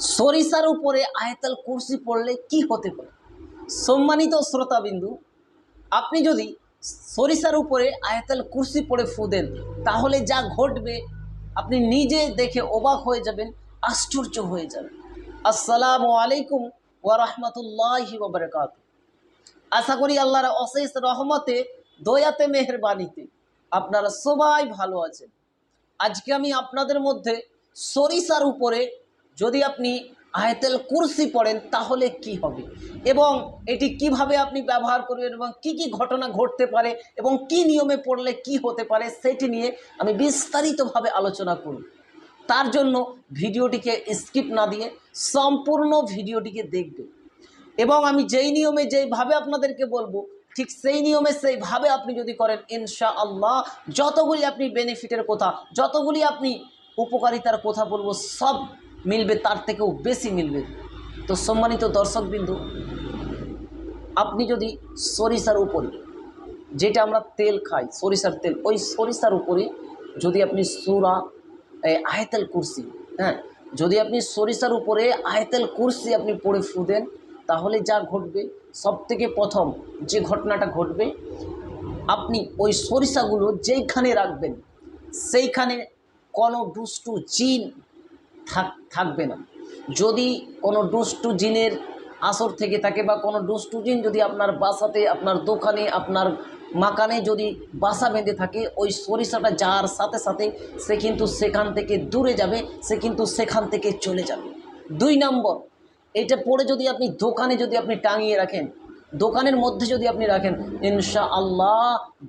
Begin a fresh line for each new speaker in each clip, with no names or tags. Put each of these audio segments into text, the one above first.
সরিষার উপরে আয়তাল কুরসি পড়লে কি হতে পারে? সম্মানিত শ্রোতাবিন্দু, আপনি যদি সরিষার উপরে আয়তাল কুরসি পড়ে ফু দেন, তাহলে যা ঘটবে, আপনি নিজে দেখে অবাক হয়ে যাবেন, আশ্চর্য হয়ে যাবেন। আসসালামু আলাইকুম ওয়া রাহমাতুল্লাহি ওয়া বারাকাতুহু। আশা করি আল্লাহর অশেষ রহমতে, দয়াতে, মেহেরবানিতে আপনারা সবাই ভালো আছেন। আজকে আমি আপনাদের মধ্যে সরিষার উপরে যদি আপনি আয়তেল কুরসি পড়েন, তাহলে কি হবে? এবং এটি কীভাবে আপনি ব্যবহার করবেন এবং কি কি ঘটনা ঘটতে পারে এবং কি নিয়মে পড়লে কি হতে পারে, সেটি নিয়ে আমি বিস্তারিতভাবে আলোচনা করব। তার জন্য ভিডিওটিকে স্কিপ না দিয়ে সম্পূর্ণ ভিডিওটিকে দেখবে এবং আমি যেই নিয়মে যেইভাবে আপনাদেরকে বলব, ঠিক সেই নিয়মে সেইভাবে আপনি যদি করেন ইনশা আল্লাহ যতগুলি আপনি বেনিফিটের কথা, যতগুলি আপনি উপকারিতার কথা বলব, সব মিলবে, তার থেকেও বেশি মিলবে। তো সম্মানিত দর্শকবিন্দু, আপনি যদি সরিষার উপরে, যেটা আমরা তেল খাই, সরিষার তেল, ওই সরিষার উপরে যদি আপনি সুরা আয়তেল কুরসি হ্যাঁ যদি আপনি সরিষার উপরে আয়তেল কুরসি আপনি পড়ে ফু দেন, তাহলে যা ঘটবে সব থেকে প্রথম যে ঘটনাটা ঘটবে, আপনি ওই সরিষাগুলো যেইখানে রাখবেন, সেইখানে কোনো দুষ্টু জিন থাকবে না। যদি কোনো দুষ্টু জিনের আসর থেকে থাকে বা কোনো দুষ্টু জিন যদি আপনার বাসাতে, আপনার দোকানে, আপনার মাকানে যদি বাসা বেঁধে থাকে, ওই সরিষাটা যাওয়ার সাথে সাথে সে কিন্তু সেখান থেকে দূরে যাবে, সে কিন্তু সেখান থেকে চলে যাবে। দুই নম্বর, এটা পড়ে যদি আপনি দোকানে যদি আপনি টাঙিয়ে রাখেন, দোকানের মধ্যে যদি আপনি রাখেন ইনশা আল্লাহ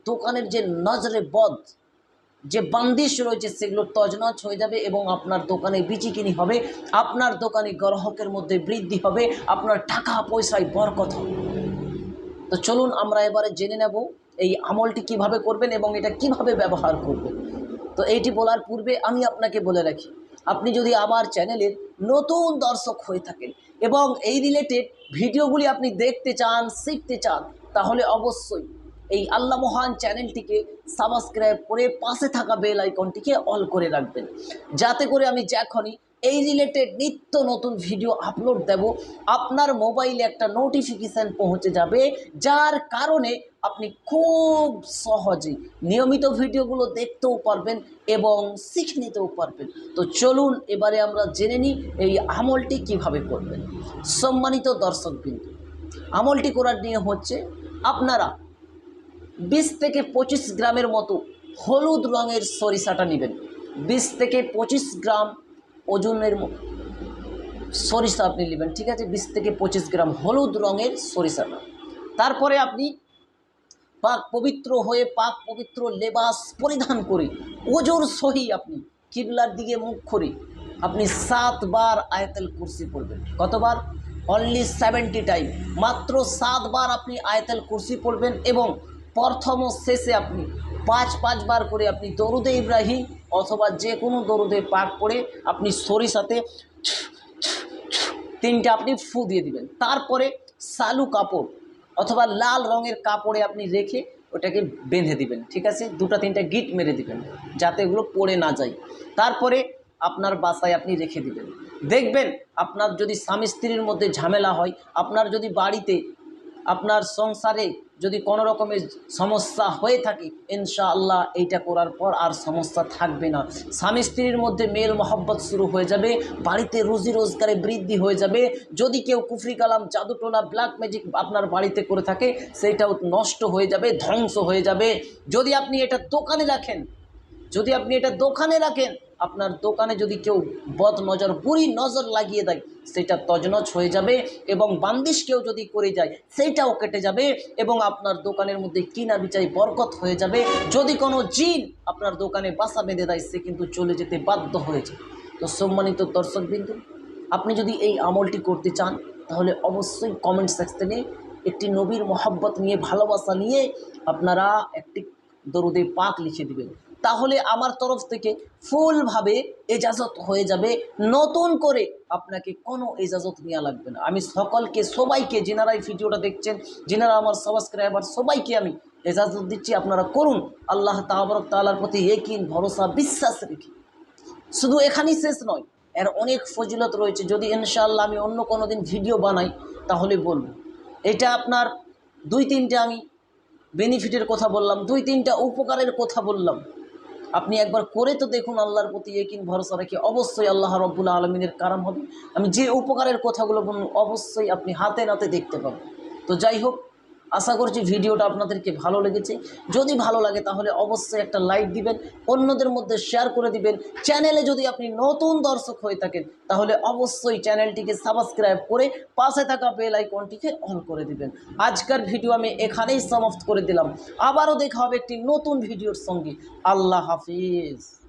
দোকানের যে নজরে বদ যে বান্দিশ রয়েছে সেগুলো তজনজ হয়ে যাবে এবং আপনার দোকানে বিচিকিনি হবে, আপনার দোকানে গ্রাহকের মধ্যে বৃদ্ধি হবে, আপনার টাকা পয়সায় বরকত হবে। তো চলুন আমরা এবারে জেনে নেব এই আমলটি কীভাবে করবেন এবং এটা কীভাবে ব্যবহার করবেন। তো এইটি বলার পূর্বে আমি আপনাকে বলে রাখি, আপনি যদি আমার চ্যানেলের নতুন দর্শক হয়ে থাকেন এবং এই রিলেটেড ভিডিওগুলি আপনি দেখতে চান, শিখতে চান, তাহলে অবশ্যই এই আল্লাহ মহান চ্যানেলটিকে সাবস্ক্রাইব করে পাশে থাকা বেল আইকনটিকে অল করে রাখবেন। যাতে করে আমি যখনই এই রিলেটেড নিত্য নতুন ভিডিও আপলোড দেব, আপনার মোবাইলে একটা নোটিফিকেশান পৌঁছে যাবে, যার কারণে আপনি খুব সহজেই নিয়মিত ভিডিওগুলো দেখতেও পারবেন এবং শিখে নিতেও পারবেন। তো চলুন এবারে আমরা জেনে নিই এই আমলটি কীভাবে করবেন। সম্মানিত দর্শকবৃন্দ, আমলটি করার নিয়ে হচ্ছে, আপনারা বিশ থেকে পঁচিশ গ্রামের মতো হলুদ রঙের সরিষাটা নেবেন। বিশ থেকে পঁচিশ গ্রাম ওজনের সরিষা আপনি নেবেন, ঠিক আছে? বিশ থেকে পঁচিশ গ্রাম হলুদ রঙের সরিষাটা। তারপরে আপনি পাক পবিত্র হয়ে পাক পবিত্র লেবাস পরিধান করে ওজোর সহি আপনি কিবলার দিকে মুখ করে আপনি সাতবার আয়তেল কুরসি পড়বেন। কতবার? অনলি সেভেন্টি টাইম মাত্র সাতবার আপনি আয়তেল কুরসি পড়বেন এবং প্রথম শেষে আপনি পাঁচ, পাঁচবার করে আপনি দরুদে ইব্রাহিম অথবা যে কোনো দরুদে পাক করে আপনি সরিষাতে তিনটা আপনি ফু দিয়ে দিবেন। তারপরে সালু কাপড় অথবা লাল রঙের কাপড়ে আপনি রেখে ওটাকে বেঁধে দিবেন, ঠিক আছে? দুটো, তিনটা গিট মেরে দিবেন, যাতে এগুলো পড়ে না যায়। তারপরে আপনার বাসায় আপনি রেখে দিবেন। দেখবেন আপনার যদি স্বামী স্ত্রীর মধ্যে ঝামেলা হয়, আপনার যদি বাড়িতে আপনার সংসারে যদি কোনো রকমের সমস্যা হয়ে থাকে, ইনশাআল্লাহ এইটা করার পর আর সমস্যা থাকবে না। স্বামী স্ত্রীর মধ্যে মেল মহব্বত শুরু হয়ে যাবে, বাড়িতে রুজি রোজগারে বৃদ্ধি হয়ে যাবে। যদি কেউ কুফরি কালাম জাদুটোনা ব্ল্যাক ম্যাজিক আপনার বাড়িতে করে থাকে, সেইটাও নষ্ট হয়ে যাবে, ধ্বংস হয়ে যাবে। যদি আপনি এটা দোকানে রাখেন, যদি আপনি এটা দোকানে রাখেন আপনার দোকানে যদি কেউ বদ নজর বুড়ি নজর লাগিয়ে দেয়, সেটা তজনজ হয়ে যাবে এবং বান্দিশ কেউ যদি করে যায় সেইটাও কেটে যাবে এবং আপনার দোকানের মধ্যে কিনা বিচাই বরকত হয়ে যাবে। যদি কোনো জিন আপনার দোকানে বাসা বেঁধে দেয়, সে কিন্তু চলে যেতে বাধ্য হয়েছে। তো সম্মানিত দর্শকবিন্দু, আপনি যদি এই আমলটি করতে চান, তাহলে অবশ্যই কমেন্ট সেকশনে একটি নবীর মহাব্বত নিয়ে, ভালোবাসা নিয়ে আপনারা একটি দরুদে পাক লিখে দিবেন। তাহলে আমার তরফ থেকে ফুলভাবে এজাজত হয়ে যাবে। নতুন করে আপনাকে কোনো এজাজত নেওয়া লাগবে না। আমি সকলকে, সবাইকে যেনারা এই ভিডিওটা দেখছেন, যেনারা আমার সাবস্ক্রাইবার, সবাইকে আমি এজাজত দিচ্ছি। আপনারা করুন। আল্লাহ তাবরক তালার প্রতি একিন ভরসা, বিশ্বাস রেখে। শুধু এখানেই শেষ নয়, এর অনেক ফজিলত রয়েছে। যদি ইনশাআল্লাহ আমি অন্য কোনো দিন ভিডিও বানাই, তাহলে বলব। এটা আপনার দুই তিনটে আমি বেনিফিটের কথা বললাম, দুই তিনটা উপকারের কথা বললাম। আপনি একবার করে তো দেখুন আল্লাহর প্রতি একিন ভরসা রেখে অবশ্যই আল্লাহ রব্বুল আলমিনের কারণ হবে। আমি যে উপকারের কথাগুলো বলুন অবশ্যই আপনি হাতে নাতে দেখতে পাবেন। তো যাই হোক আশা করছি ভিডিওটা আপনাদেরকে ভালো লেগেছে। যদি ভালো লাগে তাহলে অবশ্যই একটা লাইক দিবেন, অন্যদের মধ্যে শেয়ার করে দিবেন। চ্যানেলে যদি আপনি নতুন দর্শক হয়ে থাকেন, তাহলে অবশ্যই চ্যানেলটিকে সাবস্ক্রাইব করে পাশে থাকা বেল আইকনটিকে অন করে দিবেন। আজকের ভিডিও আমি এখানেই সমাপ্ত করে দিলাম। আবারও দেখা হবে একটি নতুন ভিডিওর সঙ্গে। আল্লাহ হাফিজ।